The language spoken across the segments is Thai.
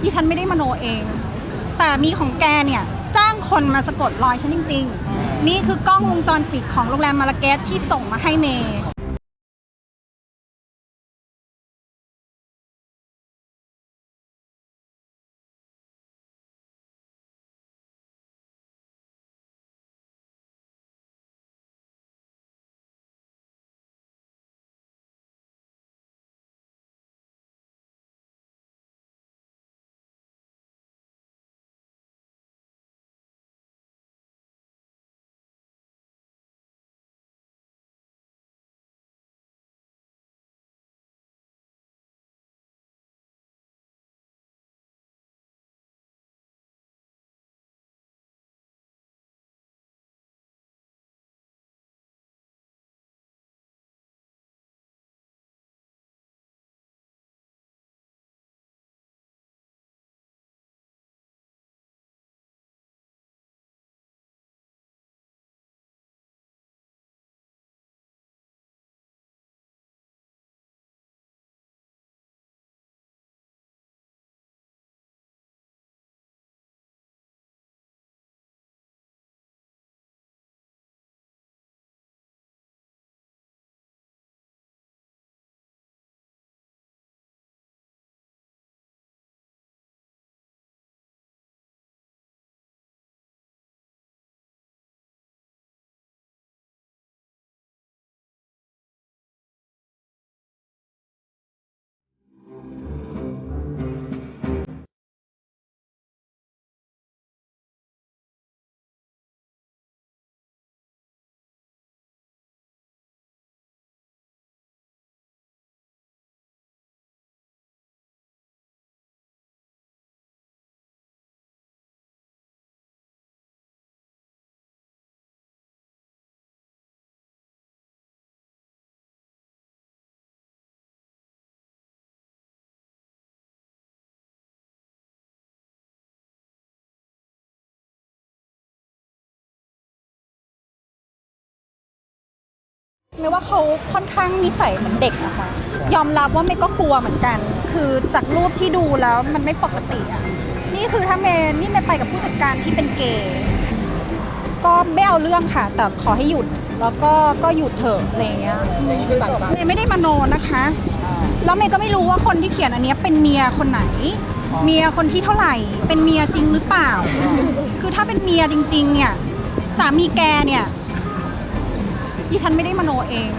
ที่ฉันไม่ได้มโนเองสามีของแกเนี่ยจ้างคนมาสะกดรอยฉันจริง ๆ นี่คือกล้องวงจรปิดของโรงแรมมาลาเกสที่ส่งมาให้เมย์ ไม่ว่าเขาค่อนข้างนิสัยเหมือนเด็กนะคะยอมรับว่าเมย์ก็กลัวเหมือนกัน คือจากรูปที่ดูแล้วมันไม่ปกติอะนี่คือถ้าเมย์นี่เมย์ไปกับผู้จัดการที่เป็นเกย์ก็ไม่เอาเรื่องค่ะ แต่ขอให้หยุดแล้วก็ก็หยุดเถอะอะไรอย่างเงี้ยเมย์ไม่ได้มโนนะคะ แล้วเมย์ก็ไม่รู้ว่าคนที่เขียนอันเนี้ยเป็นเมียคนไหน เมียคนที่เท่าไหร่ เป็นเมียจริงหรือเปล่า คือถ้าเป็นเมียจริง ๆ เนี่ยสามีแกเนี่ย ที่ฉันไม่ได้มโนเอง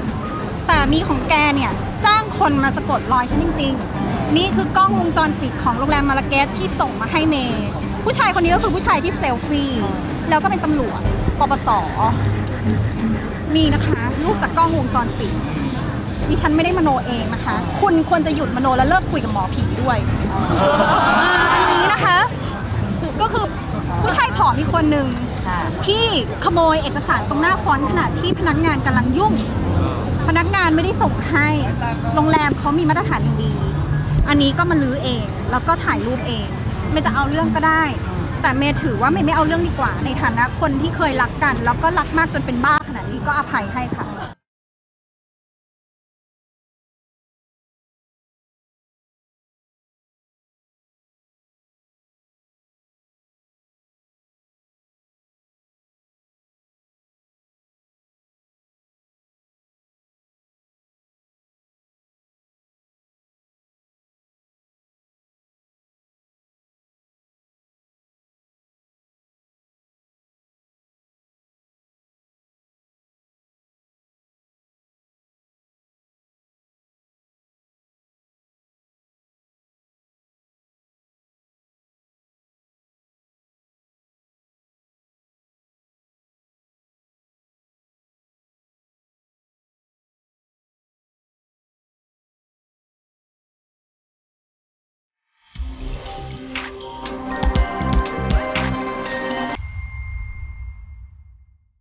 สามีของแกเนี่ยจ้างคนมาสะกดรอยฉันจริง ๆ นี่คือกล้องวงจรปิดของโรงแรมมาลาเกสที่ส่งมาให้เมย์ผู้ชายคนนี้ก็คือผู้ชายที่เซลฟี่แล้วก็เป็นตำรวจปปสนี่นะคะรูปจากกล้องวงจรปิดดิฉันไม่ได้มโนเองนะคะ คุณควรจะหยุดมโนแล้วเลิกคุยกับหมอผีด้วยอันนี้นะคะ ก็คือ อมอีกคนหนึ่งที่ขโมยเอกสารตรงหน้าฟอนต์ขณะที่พนักงานกำลังยุ่ง พนักงานไม่ได้ส่งให้โรงแรมเขามีมาตรฐานอย่างดี อันนี้ก็มาลื้อเอง แล้วก็ถ่ายรูปเอง ไม่จะเอาเรื่องก็ได้ แต่เมย์ถือว่าเมย์ไม่เอาเรื่องดีกว่า ในฐานะคนที่เคยรักกัน แล้วก็รักมากจนเป็นบ้าขนาดนี้ก็อภัยให้ค่ะ